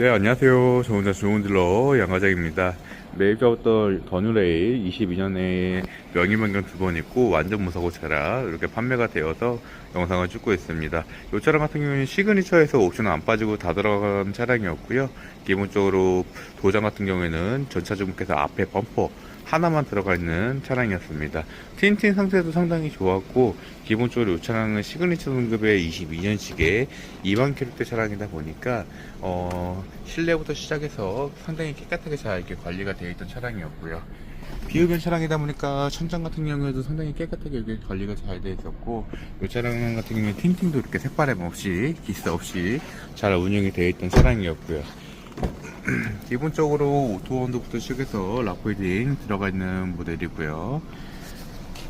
네, 안녕하세요. 저 혼자 좋은 딜러 양과장입니다. 매일가부터 더뉴레이 22년에 명의 변경 두 번 있고 완전 무사고 차라 이렇게 판매가 되어서 영상을 찍고 있습니다. 이 차량 같은 경우는 시그니처에서 옵션 안 빠지고 다 들어간 차량이었고요. 기본적으로 도장 같은 경우에는 전차 주목해서 앞에 범퍼 하나만 들어가 있는 차량이었습니다. 틴틴 상태도 상당히 좋았고 기본적으로 이 차량은 시그니처 등급의 22년식의 2만 킬로대 차량이다 보니까 어, 실내부터 시작해서 상당히 깨끗하게 잘 이렇게 관리가 되어 있던 차량이었고요. 비흡연 차량이다 보니까 천장 같은 경우에도 상당히 깨끗하게 이렇게 관리가 잘 되어 있었고 이 차량 같은 경우에 틴팅도 이렇게 색바람 없이 기스 없이 잘 운영이 되어 있던 차량이었고요. 기본적으로 오토원도부터 시작해서 라포이딩 들어가 있는 모델이고요.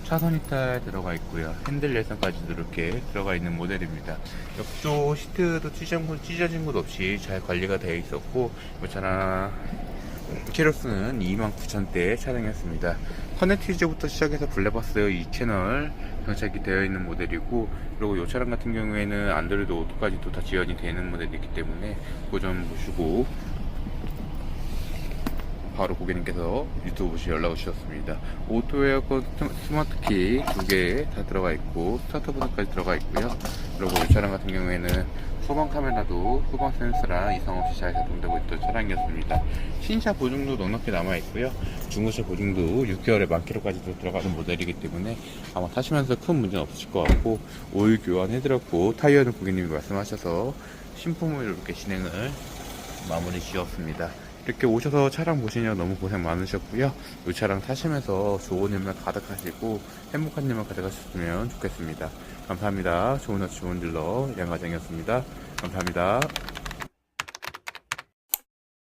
차선 이탈 들어가 있고요. 핸들 내선까지도 이렇게 들어가 있는 모델입니다. 옆쪽 시트도 찢어진 곳, 없이 잘 관리가 되어 있었고 이 차량 키로수는 29,000대 차량이었습니다. 커넥티즈부터 시작해서 블랙박스 이 채널 장착이 되어 있는 모델이고 그리고 이 차량 같은 경우에는 안드로이드 오토까지도 다 지원이 되는 모델이기 때문에 그거 좀 보시고 바로 고객님께서 유튜브 보시 연락을 주셨습니다. 오토 에어컨 스마트 키 두 개 다 들어가 있고 스타트 버튼까지 들어가 있고요. 그리고 이 차량 같은 경우에는 후방 카메라도 후방 센서랑 이상 없이 잘 작동되고 있던 차량이었습니다. 신차 보증도 넉넉히 남아 있고요. 중고차 보증도 6개월에 만 킬로까지도 들어가는 모델이기 때문에 아마 타시면서 큰 문제는 없으실 것 같고 오일 교환해드렸고 타이어는 고객님이 말씀하셔서 신품을 이렇게 진행을 마무리 지었습니다. 이렇게 오셔서 차량 보시냐 너무 고생 많으셨고요. 이 차량 타시면서 좋은 일만 가득하시고 행복한 일만 가득하셨으면 좋겠습니다. 감사합니다. 좋은 하루 좋은 딜러 양과장이었습니다. 감사합니다.